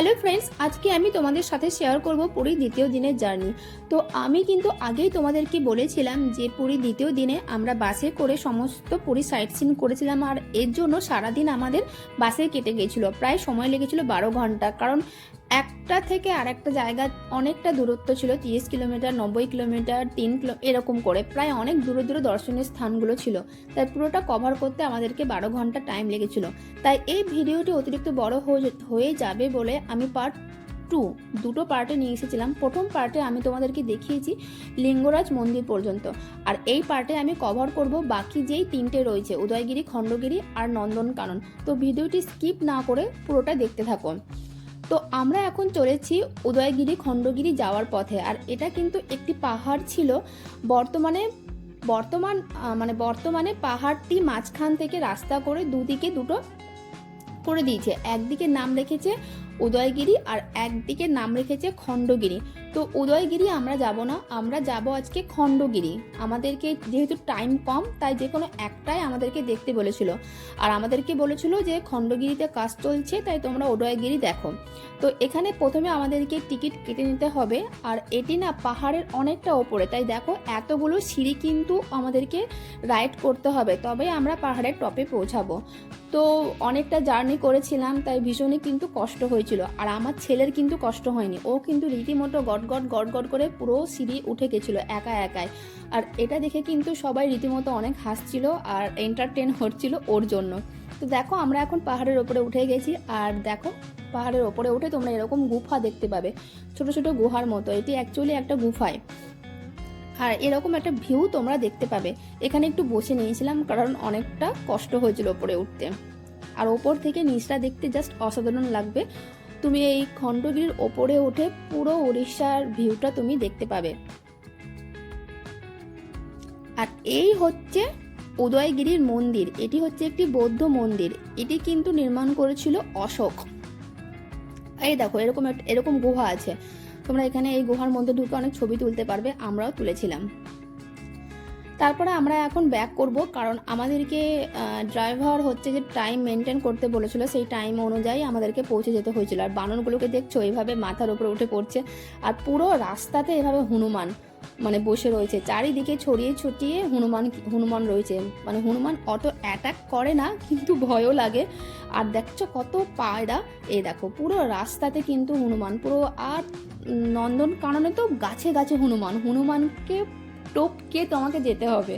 Hello friends, আজকে আমি তোমাদের সাথে শেয়ার করব পুরী দ্বিতীয় দিনের জার্নি তো আমি কিন্তু আগেই তোমাদেরকে বলেছিলাম যে পুরী দ্বিতীয় দিনে আমরা বাসে করে সমস্ত পুরী সাইট সিন করেছিলাম আর এর জন্য সারাদিন আমাদের বাসে কেটে গেছিল। প্রায় সময় লেগেছিলো বারো ঘণ্টা। কারণ একটা থেকে আর একটা জায়গা অনেকটা দূরত্ব ছিল, তিরিশ কিলোমিটার, নব্বই কিলোমিটার, তিন কিলো, এরকম করে। প্রায় অনেক দূরে দূরে দর্শনীয় স্থানগুলো ছিল। তাই পুরোটা কভার করতে আমাদেরকে বারো ঘণ্টা টাইম লেগেছিল। তাই এই ভিডিওটি অতিরিক্ত বড় হয়ে যাবে বলে আমি পার্ট টু দুটো পার্টে নিয়ে এসেছিলাম। প্রথম পার্টে আমি তোমাদেরকে দেখিয়েছি লিঙ্গরাজ মন্দির পর্যন্ত। আর এই পার্টে আমি কভার করব বাকি যেই তিনটে রয়েছে, উদয়গিরি, খণ্ডগিরি আর নন্দনকানন। তো ভিডিওটি স্কিপ না করে পুরোটা দেখতে থাকুন তো আমরা এখন চলেছি উদয়গিরি, খণ্ডগিরি যাওয়ার পথে। আর এটা কিন্তু একটি পাহাড় ছিল। বর্তমানে, বর্তমান মানে বর্তমানে পাহাড়টি মাঝখান থেকে রাস্তা করে দুদিকে দুটো করে দিয়েছে। একদিকে নাম রেখেছে উদয়গিরি আর একদিকে নাম রেখেছে খণ্ডগিরি। তো উদয়গিরি আমরা যাব না, আমরা যাব আজকে খণ্ডগিরি। আমাদেরকে যেহেতু টাইম কম, তাই যে কোনো একটাই আমাদেরকে দেখতে বলেছিল। আর আমাদেরকে বলেছিল যে খণ্ডগিরিতে কাজ চলছে, তাই তোমরা উদয়গিরি দেখো। তো এখানে প্রথমে আমাদেরকে টিকিট কেটে নিতে হবে, আর এটি না পাহাড়ের অনেকটা ওপরে। তাই দেখো, এতগুলো সিঁড়ি কিন্তু আমাদেরকে রাইড করতে হবে তবে আমরা পাহাড়ের টপে পৌঁছাবো। তো অনেকটা জার্নি করেছিলাম, তাই ভীষণই কিন্তু কষ্ট হয়েছিল। আর আমার ছেলের কিন্তু কষ্ট হয়নি। ও কিন্তু রীতিমতো গট গট গট গট করে পুরো সিঁড়ি উঠে গেছিল একা একাই। আর এটা দেখে কিন্তু সবাই রীতিমতো অনেক হাসছিল আর এন্টারটেন হচ্ছিল ওর জন্য। তো দেখো, আমরা এখন পাহাড়ের ওপরে উঠে গেছি। আর দেখো, পাহাড়ের ওপরে উঠে তোমরা এরকম গুফা দেখতে পাবে। ছোট ছোট গুহার মতো। এটি অ্যাকচুয়ালি একটা গুফায় আর এরকম একটা ভিউ তোমরা দেখতে পাবে। এখানে একটু বসে নিয়েছিলাম কারণ অনেকটা কষ্ট হয়েছিল ওপরে উঠতে। আর ওপর থেকে নিচটা দেখতে জাস্ট অসাধারণ লাগবে। তুমি এই খণ্ডগিরির ওপরে উঠে পুরো উড়িষ্যার ভিউটা তুমি দেখতে পাবে। আর এই হচ্ছে উদয়গিরির মন্দির। এটি হচ্ছে একটি বৌদ্ধ মন্দির। এটি কিন্তু নির্মাণ করেছিল অশোক। এই দেখো, এরকম এরকম গুহা আছে। তোমরা এখানে এই গুহার মধ্যে ঢুকে অনেক ছবি তুলতে পারবে, আমরাও তুলেছিলাম। তারপরে আমরা এখন ব্যাক করব, কারণ আমাদেরকে ড্রাইভার হচ্ছে যে টাইম মেনটেন করতে বলেছিল, সেই টাইম অনুযায়ী আমাদেরকে পৌঁছে যেতে হয়েছিল। আর বানরগুলোকে দেখছ, এইভাবে মাথার উপরে উঠে পড়ছে। আর পুরো রাস্তাতে এভাবে হনুমান মানে বসে রয়েছে। চারিদিকে ছড়িয়ে ছটিয়ে হনুমান হনুমান রয়েছে। মানে হনুমান অত অ্যাটাক করে না, কিন্তু ভয়ও লাগে। আর দেখছ কত পায়রা? এই দেখো পুরো রাস্তাতে কিন্তু হনুমান পুরো আর নন্দন কাননে তো গাছে গাছে হনুমান হনুমানকে টপকে তোমাকে যেতে হবে।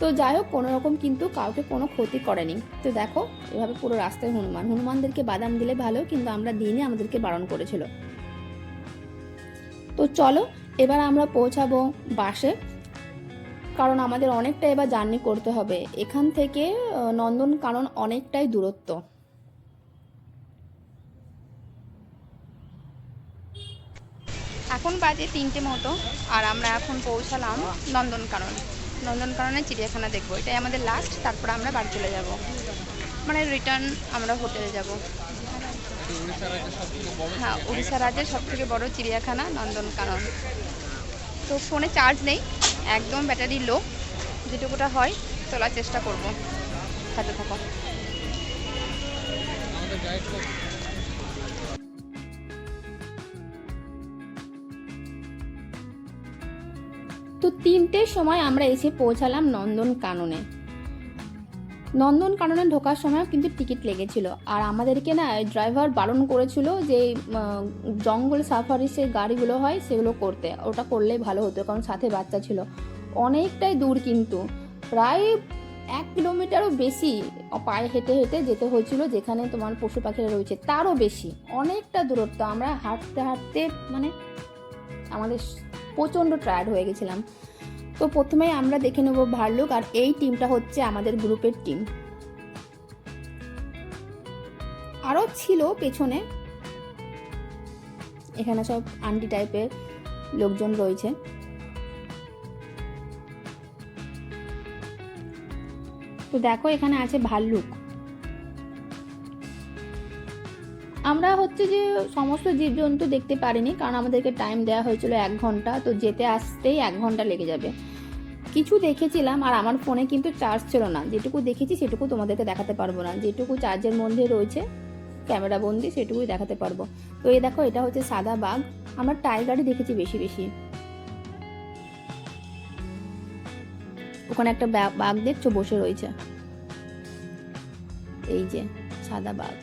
তো যাই হোক কোনো রকম কিন্তু কাউকে কোনো ক্ষতি করেনি। তো দেখো এভাবে পুরো রাস্তায় হনুমান হনুমানদেরকে বাদাম দিলে ভালো কিন্তু আমরা দিনে আমাদেরকে বারণ করেছিল। তো চলো এবার আমরা পৌঁছাবো বাসে কারণ আমাদের অনেকটা এবার জার্নি করতে হবে। এখান থেকে আহ, নন্দন কানন অনেকটাই দূরত্ব। এখন বাজে তিনটে মতো, আর আমরা এখন পৌঁছালাম নন্দনকানন। নন্দনকাননে চিড়িয়াখানা দেখব। এটাই আমাদের লাস্ট তারপর আমরা বাড়ি চলে যাব। মানে রিটার্ন আমরা হোটেলে যাব। হ্যাঁ উড়িষ্যা রাজ্যের সব থেকে বড় চিড়িয়াখানা নন্দনকানন। তো ফোনে চার্জ নেই, একদম ব্যাটারি লো যেটুকুটা হয়, তোলার চেষ্টা করব। সাথে থাকো। তো তিনটের সময় আমরা এসে পৌঁছালাম নন্দন কাননে। নন্দন কাননে ঢোকার সময় কিন্তু টিকিট লেগেছিল। আর আমাদেরকে না, ড্রাইভার বারণ করেছিল যে জঙ্গল সাফারি সে গাড়িগুলো হয়, সেগুলো করতে। ওটা করলে ভালো হতো, কারণ সাথে বাচ্চা ছিল। অনেকটাই দূর কিন্তু। প্রায় এক কিলোমিটারও বেশি পায়ে হেঁটে হেঁটে যেতে হয়েছিল, যেখানে তোমার পশু পাখিরা রয়েছে। তারও বেশি, অনেকটা দূরত্ব। আমরা হাঁটতে হাঁটতে মানে আমাদের প্রচণ্ড টায়ার্ড হয়ে গেছিলাম। তো প্রথমেই আমরা দেখে নেব ভাল্লুক আর এই টিমটা হচ্ছে আমাদের গ্রুপের টিম আরও ছিল পেছনে। এখানে সব আন্টি টাইপের লোকজন রয়েছে। তো দেখো এখানে আছে ভাল্লুক। আমরা হচ্ছে যে সমস্ত জীবজন্তু দেখতে পারিনি, কারণ আমাদেরকে টাইম দেওয়া হয়েছিল এক ঘণ্টা, তো যেতে আসতেই এক ঘণ্টা লেগে যাবে। কিছু দেখেছিলাম, আর আমার ফোনে কিন্তু চার্জ ছিল না। যেটুকু দেখেছি সেটুকু তোমাদেরকে দেখাতে পারব না। যেটুকু চার্জের মধ্যে রয়েছে ক্যামেরা বন্দি, সেটুকুই দেখাতে পারব। তো এই দেখো, এটা হচ্ছে সাদা বাঘ। আমরা টাইগারই দেখেছি বেশি বেশি। ওখানে একটা বাঘ দেখছ, বসে রয়েছে। এই যে, সাদা বাঘ।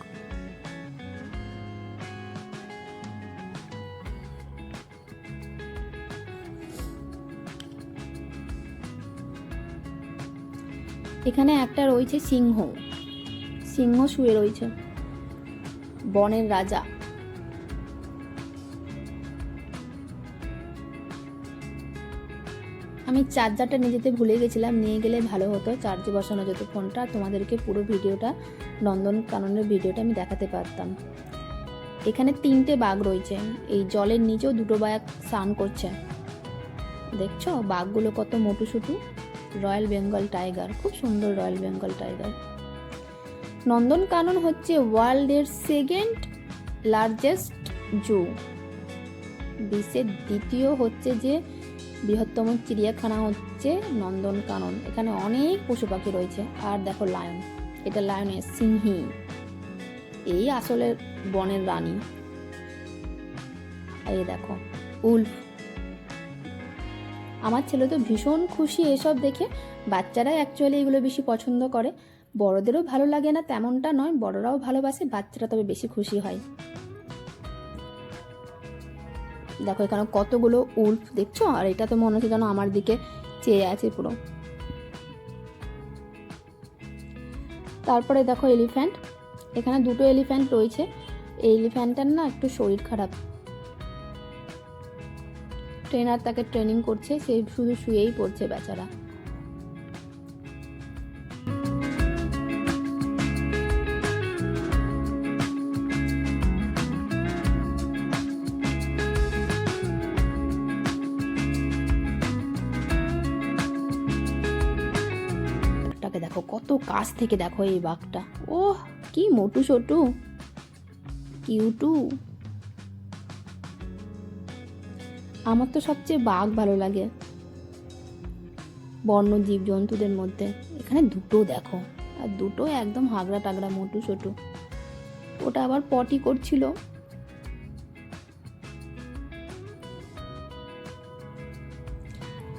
এখানে একটা রয়েছে সিংহ। সিংহ শুয়ে রয়েছে। বনের রাজা। আমি চার্জারটা নিয়ে যেতে ভুলে গেছিলাম, নিয়ে গেলে ভালো হতো। চার্জে বসানো যেত ফোনটা, তোমাদেরকে পুরো ভিডিওটা, নন্দন কাননের ভিডিওটা আমি দেখাতে পারতাম। এখানে তিনটে বাঘ রয়েছে। এই জলের নিচেও দুটো বাঘ স্নান করছে। দেখছ? বাঘগুলো কত মোটু সুটু। রয়্যাল বেঙ্গল টাইগার, খুব সুন্দর রয়্যাল বেঙ্গল টাইগার। নন্দনকানন হচ্ছে ওয়ার্ল্ডের সেকেন্ড লার্জেস্ট জু। বিশ্বের দ্বিতীয় হচ্ছে যে বৃহত্তম চিড়িয়াখানা হচ্ছে নন্দনকানন এখানে অনেক পশু পাখি রয়েছে। আর দেখো লায়ন, এটা লায়নের সিংহী। এই আসলে বনের রানী। এই দেখো, উল্ফ। আমার ছেলে তো ভীষণ খুশি এসব দেখে। বাচ্চারা অ্যাকচুয়ালি এগুলো বেশি পছন্দ করে। বড়দেরও ভালো লাগে না তেমনটা নয়, বড়রাও ভালোবাসে, বাচ্চারা তবে বেশি খুশি হয়। দেখো এখানে কতগুলো উল্ফ দেখছ? আর এটা তো মনে হচ্ছে যেন আমার দিকে চেয়ে আছে পুরো। তারপরে দেখো এলিফ্যান্ট এখানে দুটো এলিফ্যান্ট রয়েছে। এই এলিফ্যান্টটার না একটু শরীর খারাপ। ট্রেনার তাকে ট্রেনিং করছে, সে শুধু শুয়েই পড়ছে বেচারা। দেখো, কত কাছ থেকে দেখো এই বাঘটা। ও কি মোটু সোটু। কিউটু। আমার তো সবচেয়ে বাঘ ভালো লাগে। বন্য জীব জন্তুদের মধ্যে। এখানে দুটো দেখো। আর দুটো একদম হাগড়া টাগড়া মোটু ছোটু ওটা আবার পটি করছিল।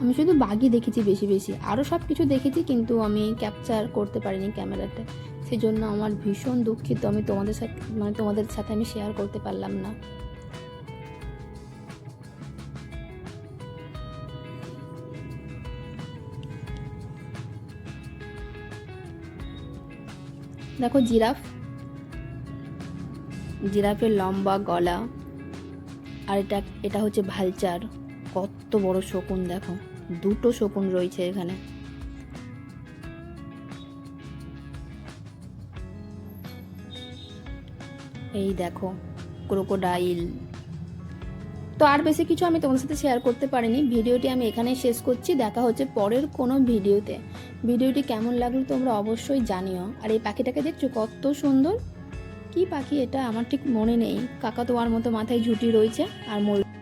আমি শুধু বাঘই দেখেছি বেশি বেশি। আরও সব কিছু দেখেছি কিন্তু আমি ক্যাপচার করতে পারিনি ক্যামেরাতে। সেজন্য আমার ভীষণ দুঃখিত। আমি তোমাদের সাথে মানে তোমাদের সাথে আমি শেয়ার করতে পারলাম না। দেখো জিরাফ। জিরাফের লম্বা গলা। আর এটা এটা হচ্ছে ভালচার। কত বড় শকুন দেখো। দুটো শকুন রয়েছে এখানে। এই দেখো, ক্রোকোডাইল। তো আর বেশি কিছু আমি তোমার সাথে শেয়ার করতে পারিনি। ভিডিওটি আমি এখানেই শেষ করছি। দেখা হচ্ছে পরের কোনো ভিডিওতে। ভিডিওটি কেমন লাগল তোমরা অবশ্যই জানিও। আর এই পাখিটাকে দেখছ কত সুন্দর? কি পাখি এটা? আমার ঠিক মনে নেই। কাকা তোমার মতো মাথায় ঝুটি রয়েছে আর ময়ূর।